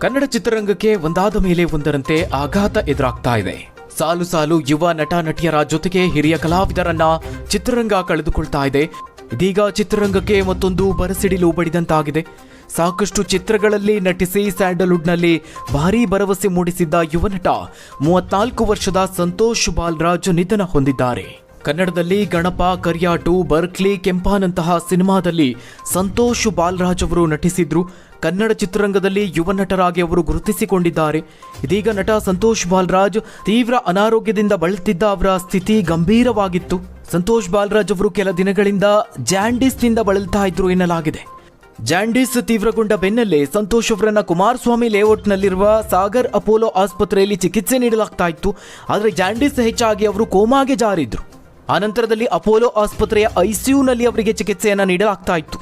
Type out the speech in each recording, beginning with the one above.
ಕನ್ನಡ ಚಿತ್ರರಂಗಕ್ಕೆ ಒಂದಾದ ಮೇಲೆ ಒಂದರಂತೆ ಆಘಾತ ಎದುರಾಗ್ತಾ ಇದೆ. ಸಾಲು ಸಾಲು ಯುವ ನಟ ನಟಿಯರ ಜೊತೆಗೆ ಹಿರಿಯ ಕಲಾವಿದರನ್ನ ಚಿತ್ರರಂಗ ಕಳೆದುಕೊಳ್ತಾ ಇದೆ. ಇದೀಗ ಚಿತ್ರರಂಗಕ್ಕೆ ಮತ್ತೊಂದು ಬರಸಿಡಿಲು ಬಡಿದಂತಾಗಿದೆ. ಸಾಕಷ್ಟು ಚಿತ್ರಗಳಲ್ಲಿ ನಟಿಸಿ ಸ್ಯಾಂಡಲ್ವುಡ್ನಲ್ಲಿ ಭಾರೀ ಭರವಸೆ ಮೂಡಿಸಿದ್ದ ಯುವ ನಟ ಮೂವತ್ನಾಲ್ಕು ವರ್ಷದ ಸಂತೋಷ್ ಬಾಲ್ರಾಜ್ ನಿಧನ ಹೊಂದಿದ್ದಾರೆ. ಕನ್ನಡದಲ್ಲಿ ಗಣಪ, ಕರಿಯಾಟು, ಬರ್ಕ್ಲಿ, ಕೆಂಪಾನಂತಹ ಸಿನಿಮಾದಲ್ಲಿ ಸಂತೋಷ್ ಬಾಲರಾಜ್ ಅವರು ನಟಿಸಿದ್ರು. ಕನ್ನಡ ಚಿತ್ರರಂಗದಲ್ಲಿ ಯುವ ನಟರಾಗಿ ಅವರು ಗುರುತಿಸಿಕೊಂಡಿದ್ದಾರೆ. ಇದೀಗ ನಟ ಸಂತೋಷ್ ಬಾಲರಾಜ್ ತೀವ್ರ ಅನಾರೋಗ್ಯದಿಂದ ಬಳಲ್ತಿದ್ದ ಅವರ ಸ್ಥಿತಿ ಗಂಭೀರವಾಗಿತ್ತು. ಸಂತೋಷ್ ಬಾಲರಾಜ್ ಅವರು ಕೆಲ ದಿನಗಳಿಂದ ಜಾಂಡಿಸ್ನಿಂದ ಬಳಲ್ತಾ ಇದ್ರು ಎನ್ನಲಾಗಿದೆ. ಜಾಂಡೀಸ್ ತೀವ್ರಗೊಂಡ ಬೆನ್ನಲ್ಲೇ ಸಂತೋಷ್ ಅವರನ್ನ ಕುಮಾರಸ್ವಾಮಿ ಲೇಔಟ್ನಲ್ಲಿರುವ ಸಾಗರ್ ಅಪೋಲೋ ಆಸ್ಪತ್ರೆಯಲ್ಲಿ ಚಿಕಿತ್ಸೆ ನೀಡಲಾಗ್ತಾ ಇತ್ತು. ಆದರೆ ಜಾಂಡೀಸ್ ಹೆಚ್ಚಾಗಿ ಅವರು ಕೋಮಾಗೆ ಜಾರಿದ್ರು. ಆನಂತರದಲ್ಲಿ ಅಪೋಲೋ ಆಸ್ಪತ್ರೆಯ ಐಸಿಯುನಲ್ಲಿ ಅವರಿಗೆ ಚಿಕಿತ್ಸೆಯನ್ನು ನೀಡಲಾಗ್ತಾ ಇತ್ತು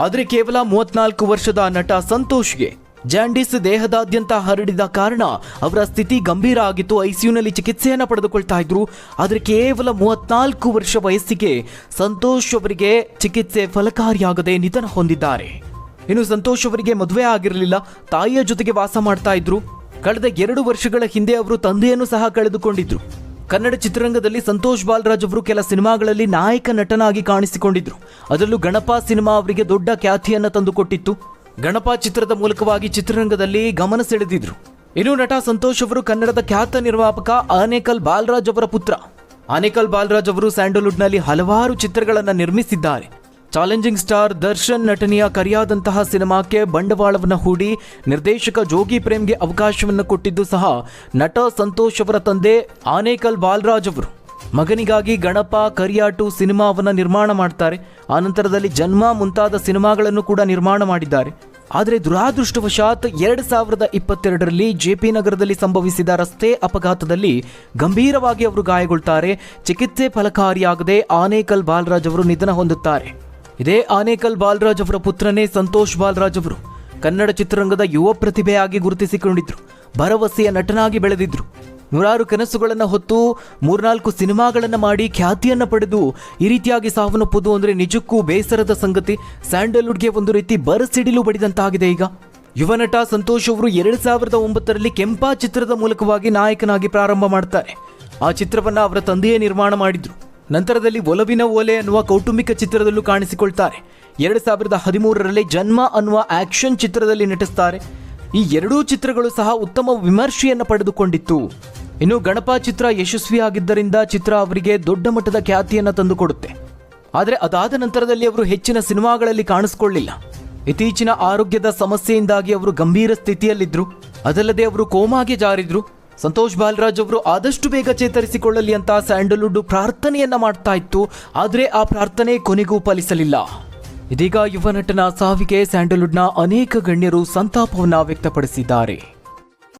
ಆದರೆ ಕೇವಲ ಮೂವತ್ನಾಲ್ಕು ವರ್ಷದ ನಟ ಸಂತೋಷ್ಗೆ ಜಾಂಡಿಸ್ ದೇಹದಾದ್ಯಂತ ಹರಡಿದ ಕಾರಣ ಅವರ ಸ್ಥಿತಿ ಗಂಭೀರ ಆಗಿತ್ತು. ಐಸಿಯುನಲ್ಲಿ ಚಿಕಿತ್ಸೆಯನ್ನು ಪಡೆದುಕೊಳ್ತಾ ಇದ್ರು. ಆದರೆ ಕೇವಲ ಮೂವತ್ನಾಲ್ಕು ವರ್ಷ ವಯಸ್ಸಿಗೆ ಸಂತೋಷ್ ಅವರಿಗೆ ಚಿಕಿತ್ಸೆ ಫಲಕಾರಿಯಾಗದೆ ನಿಧನ ಹೊಂದಿದ್ದಾರೆ. ಇನ್ನು ಸಂತೋಷ್ ಅವರಿಗೆ ಮದುವೆ ಆಗಿರಲಿಲ್ಲ. ತಾಯಿಯ ಜೊತೆಗೆ ವಾಸ ಮಾಡ್ತಾ ಇದ್ರು. ಕಳೆದ ಎರಡು ವರ್ಷಗಳ ಹಿಂದೆ ಅವರು ತಂದೆಯನ್ನು ಸಹ ಕಳೆದುಕೊಂಡಿದ್ರು. ಕನ್ನಡ ಚಿತ್ರರಂಗದಲ್ಲಿ ಸಂತೋಷ್ ಬಾಲರಾಜ್ ಅವರು ಕೆಲ ಸಿನಿಮಾಗಳಲ್ಲಿ ನಾಯಕ ನಟನಾಗಿ ಕಾಣಿಸಿಕೊಂಡಿದ್ರು. ಅದರಲ್ಲೂ ಗಣಪ ಸಿನಿಮಾ ಅವರಿಗೆ ದೊಡ್ಡ ಖ್ಯಾತಿಯನ್ನ ತಂದುಕೊಟ್ಟಿತ್ತು. ಗಣಪ ಚಿತ್ರದ ಮೂಲಕವಾಗಿ ಚಿತ್ರರಂಗದಲ್ಲಿ ಗಮನ ಸೆಳೆದಿದ್ರು. ಇನ್ನು ನಟ ಸಂತೋಷ್ ಅವರು ಕನ್ನಡದ ಖ್ಯಾತ ನಿರ್ಮಾಪಕ ಆನೇಕಲ್ ಬಾಲರಾಜ್ ಅವರ ಪುತ್ರ. ಆನೇಕಲ್ ಬಾಲರಾಜ್ ಅವರು ಸ್ಯಾಂಡಲ್ವುಡ್ನಲ್ಲಿ ಹಲವಾರು ಚಿತ್ರಗಳನ್ನು ನಿರ್ಮಿಸಿದ್ದಾರೆ. ಚಾಲೆಂಜಿಂಗ್ ಸ್ಟಾರ್ ದರ್ಶನ್ ನಟನೆಯ ಕರಿಯಾದಂತಹ ಸಿನಿಮಾಕ್ಕೆ ಬಂಡವಾಳವನ್ನು ಹೂಡಿ ನಿರ್ದೇಶಕ ಜೋಗಿ ಪ್ರೇಮ್ಗೆ ಅವಕಾಶವನ್ನು ಕೊಟ್ಟಿದ್ದು ಸಹ ನಟ ಸಂತೋಷ್ ಅವರ ತಂದೆ ಆನೇಕಲ್ ಬಾಲರಾಜ್ ಅವರು. ಮಗನಿಗಾಗಿ ಗಣಪ ಕರಿಯಾಟು ಸಿನಿಮಾವನ್ನು ನಿರ್ಮಾಣ ಮಾಡ್ತಾರೆ. ಆನಂತರದಲ್ಲಿ ಜನ್ಮ ಮುಂತಾದ ಸಿನಿಮಾಗಳನ್ನು ಕೂಡ ನಿರ್ಮಾಣ ಮಾಡಿದ್ದಾರೆ. ಆದರೆ ದುರಾದೃಷ್ಟವಶಾತ್ ಎರಡು ಸಾವಿರದ ಇಪ್ಪತ್ತೆರಡರಲ್ಲಿ ಜೆ ಪಿ ನಗರದಲ್ಲಿ ಸಂಭವಿಸಿದ ರಸ್ತೆ ಅಪಘಾತದಲ್ಲಿ ಗಂಭೀರವಾಗಿ ಅವರು ಗಾಯಗೊಳ್ತಾರೆ. ಚಿಕಿತ್ಸೆ ಫಲಕಾರಿಯಾಗದೆ ಆನೇಕಲ್ ಬಾಲರಾಜ್ ಅವರು ನಿಧನ ಹೊಂದುತ್ತಾರೆ. ಇದೇ ಆನೇಕಲ್ ಬಾಲರಾಜ್ ಅವರ ಪುತ್ರನೇ ಸಂತೋಷ್ ಬಾಲರಾಜ್ ಅವರು. ಕನ್ನಡ ಚಿತ್ರರಂಗದ ಯುವ ಪ್ರತಿಭೆಯಾಗಿ ಗುರುತಿಸಿಕೊಂಡಿದ್ರು. ಭರವಸೆಯ ನಟನಾಗಿ ಬೆಳೆದಿದ್ರು. ನೂರಾರು ಕನಸುಗಳನ್ನು ಹೊತ್ತು ಮೂರ್ನಾಲ್ಕು ಸಿನಿಮಾಗಳನ್ನು ಮಾಡಿ ಖ್ಯಾತಿಯನ್ನು ಪಡೆದು ಈ ರೀತಿಯಾಗಿ ಸಾವನ್ನಪ್ಪುದು ಅಂದರೆ ನಿಜಕ್ಕೂ ಬೇಸರದ ಸಂಗತಿ. ಸ್ಯಾಂಡಲ್ವುಡ್ಗೆ ಒಂದು ರೀತಿ ಬರಸಿಡಿಲು ಬಡಿದಂತಾಗಿದೆ ಈಗ. ಯುವ ನಟ ಸಂತೋಷ್ ಅವರು ಎರಡು ಸಾವಿರದ ಒಂಬತ್ತರಲ್ಲಿ ಕೆಂಪಾ ಚಿತ್ರದ ಮೂಲಕವಾಗಿ ನಾಯಕನಾಗಿ ಪ್ರಾರಂಭ ಮಾಡ್ತಾರೆ. ಆ ಚಿತ್ರವನ್ನ ಅವರ ತಂದೆಯೇ ನಿರ್ಮಾಣ ಮಾಡಿದ್ರು. ನಂತರದಲ್ಲಿ ಒಲವಿನ ಓಲೆ ಅನ್ನುವ ಕೌಟುಂಬಿಕ ಚಿತ್ರದಲ್ಲೂ ಕಾಣಿಸಿಕೊಳ್ತಾರೆ. ಎರಡು ಸಾವಿರದ ಹದಿಮೂರರಲ್ಲಿ ಜನ್ಮ ಅನ್ನುವ ಆಕ್ಷನ್ ಚಿತ್ರದಲ್ಲಿ ನಟಿಸ್ತಾರೆ. ಈ ಎರಡೂ ಚಿತ್ರಗಳು ಸಹ ಉತ್ತಮ ವಿಮರ್ಶೆಯನ್ನು ಪಡೆದುಕೊಂಡಿತ್ತು. ಇನ್ನು ಗಣಪ ಚಿತ್ರ ಯಶಸ್ವಿಯಾಗಿದ್ದರಿಂದ ಚಿತ್ರ ಅವರಿಗೆ ದೊಡ್ಡ ಮಟ್ಟದ ಖ್ಯಾತಿಯನ್ನು ತಂದುಕೊಡುತ್ತೆ. ಆದರೆ ಅದಾದ ನಂತರದಲ್ಲಿ ಅವರು ಹೆಚ್ಚಿನ ಸಿನಿಮಾಗಳಲ್ಲಿ ಕಾಣಿಸ್ಕೊಳ್ಳಿಲ್ಲ. ಇತ್ತೀಚಿನ ಆರೋಗ್ಯದ ಸಮಸ್ಯೆಯಿಂದಾಗಿ ಅವರು ಗಂಭೀರ ಸ್ಥಿತಿಯಲ್ಲಿದ್ದರು ಅದಲ್ಲದೆ ಅವರು ಕೋಮಾಗೆ ಜಾರಿದ್ರು. ಸಂತೋಷ್ ಬಾಲರಾಜ್ ಅವರು ಆದಷ್ಟು ಬೇಗ ಚೇತರಿಸಿಕೊಳ್ಳಲಿ ಅಂತ ಸ್ಯಾಂಡಲ್ವುಡ್ ಪ್ರಾರ್ಥನೆಯನ್ನ ಮಾಡ್ತಾ ಇತ್ತು. ಆದರೆ ಆ ಪ್ರಾರ್ಥನೆ ಕೊನೆಗೂ ಫಲಿಸಲಿಲ್ಲ. ಇದೀಗ ಯುವ ನಟನ ಸಾವಿಗೆ ಸ್ಯಾಂಡಲ್ವುಡ್ನ ಅನೇಕ ಗಣ್ಯರು ಸಂತಾಪವನ್ನ ವ್ಯಕ್ತಪಡಿಸಿದ್ದಾರೆ.